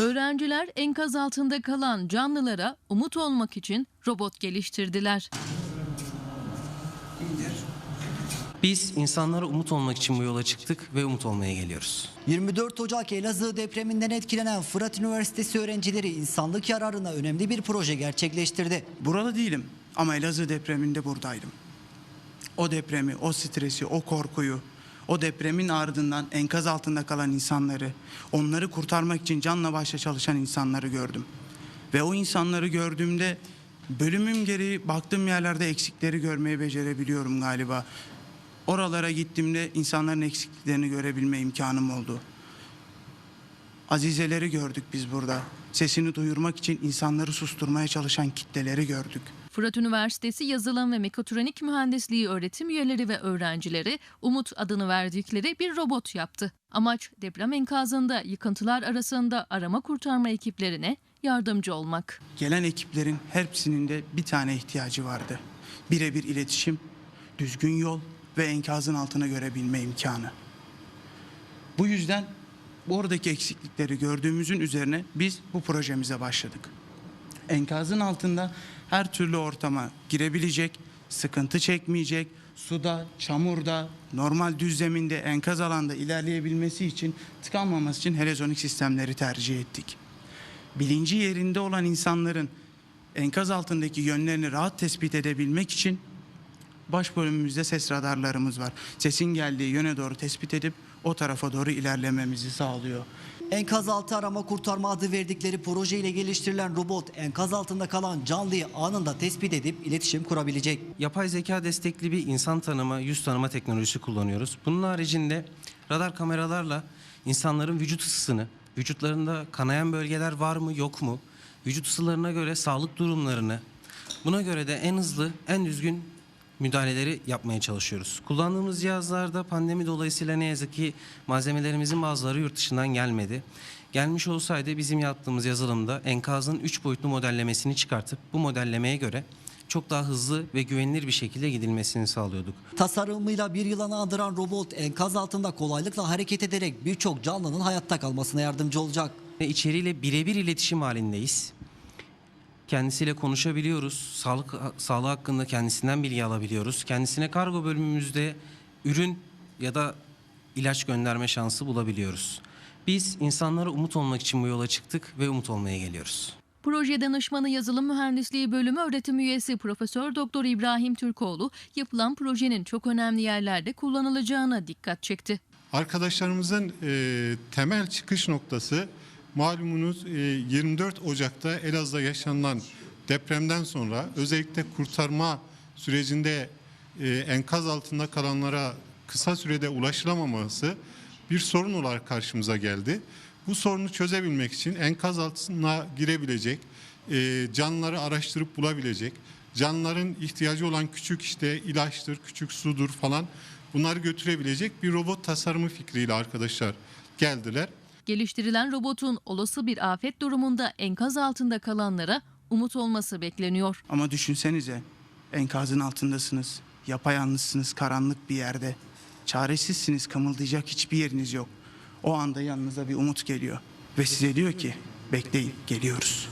Öğrenciler enkaz altında kalan canlılara umut olmak için robot geliştirdiler. Biz insanlara umut olmak için bu yola çıktık ve umut olmaya geliyoruz. 24 Ocak Elazığ depreminden etkilenen Fırat Üniversitesi öğrencileri insanlık yararına önemli bir proje gerçekleştirdi. Buralı değilim ama Elazığ depreminde buradaydım. O depremi, o stresi, o korkuyu, o depremin ardından enkaz altında kalan insanları, onları kurtarmak için canla başla çalışan insanları gördüm. Ve o insanları gördüğümde bölümüm gereği baktığım yerlerde eksikleri görmeyi becerebiliyorum galiba. Oralara gittiğimde insanların eksikliklerini görebilme imkanım oldu. Azizeleri gördük biz burada. Sesini duyurmak için insanları susturmaya çalışan kitleleri gördük. Fırat Üniversitesi Yazılım ve Mekatronik Mühendisliği öğretim üyeleri ve öğrencileri Umut adını verdikleri bir robot yaptı. Amaç deprem enkazında yıkıntılar arasında arama kurtarma ekiplerine yardımcı olmak. Gelen ekiplerin hepsinin de bir tane ihtiyacı vardı. Birebir iletişim, düzgün yol ve enkazın altına görebilme imkanı. Bu yüzden oradaki eksiklikleri gördüğümüzün üzerine biz bu projemize başladık. Enkazın altında her türlü ortama girebilecek, sıkıntı çekmeyecek, suda, çamurda, normal düz zeminde, enkaz alanda ilerleyebilmesi için tıkanmaması için helezonik sistemleri tercih ettik bilinci yerinde olan insanların enkaz altındaki yönlerini rahat tespit edebilmek için baş bölümümüzde ses radarlarımız var. Sesin geldiği yöne doğru tespit edip o tarafa doğru ilerlememizi sağlıyor. Enkaz altı arama kurtarma adı verdikleri projeyle geliştirilen robot enkaz altında kalan canlıyı anında tespit edip iletişim kurabilecek. Yapay zeka destekli bir insan tanıma, yüz tanıma teknolojisi kullanıyoruz. Bunun haricinde radar kameralarla insanların vücut ısısını, vücutlarında kanayan bölgeler var mı yok mu, vücut ısılarına göre sağlık durumlarını, buna göre de en hızlı, en düzgün müdahaleleri yapmaya çalışıyoruz. Kullandığımız cihazlarda pandemi dolayısıyla ne yazık ki malzemelerimizin bazıları yurt dışından gelmedi. Gelmiş olsaydı bizim yaptığımız yazılımda enkazın 3 boyutlu modellemesini çıkartıp bu modellemeye göre çok daha hızlı ve güvenilir bir şekilde gidilmesini sağlıyorduk. Tasarımıyla bir yılanı andıran robot enkaz altında kolaylıkla hareket ederek birçok canlının hayatta kalmasına yardımcı olacak. Ve içeriğiyle birebir iletişim halindeyiz. Kendisiyle konuşabiliyoruz. Sağlık sağlığı hakkında kendisinden bilgi alabiliyoruz. Kendisine kargo bölümümüzde ürün ya da ilaç gönderme şansı bulabiliyoruz. Biz insanlara umut olmak için bu yola çıktık ve umut olmaya geliyoruz. Proje danışmanı yazılım mühendisliği bölümü öğretim üyesi Profesör Doktor İbrahim Türkoğlu yapılan projenin çok önemli yerlerde kullanılacağına dikkat çekti. Arkadaşlarımızın e, temel çıkış noktası malumunuz e, 24 Ocak'ta Elazığ'da yaşanılan depremden sonra özellikle kurtarma sürecinde e, enkaz altında kalanlara kısa sürede ulaşılamaması bir sorun olarak karşımıza geldi. Bu sorunu çözebilmek için enkaz altına girebilecek, e, canlıları araştırıp bulabilecek, canlıların ihtiyacı olan küçük işte ilaçtır, küçük sudur falan bunları götürebilecek bir robot tasarımı fikriyle arkadaşlar geldiler. Geliştirilen robotun olası bir afet durumunda enkaz altında kalanlara umut olması bekleniyor. Ama düşünsenize enkazın altındasınız, yapayalnızsınız karanlık bir yerde. Çaresizsiniz, kımıldayacak hiçbir yeriniz yok. O anda yanınıza bir umut geliyor ve size diyor ki bekleyin geliyoruz.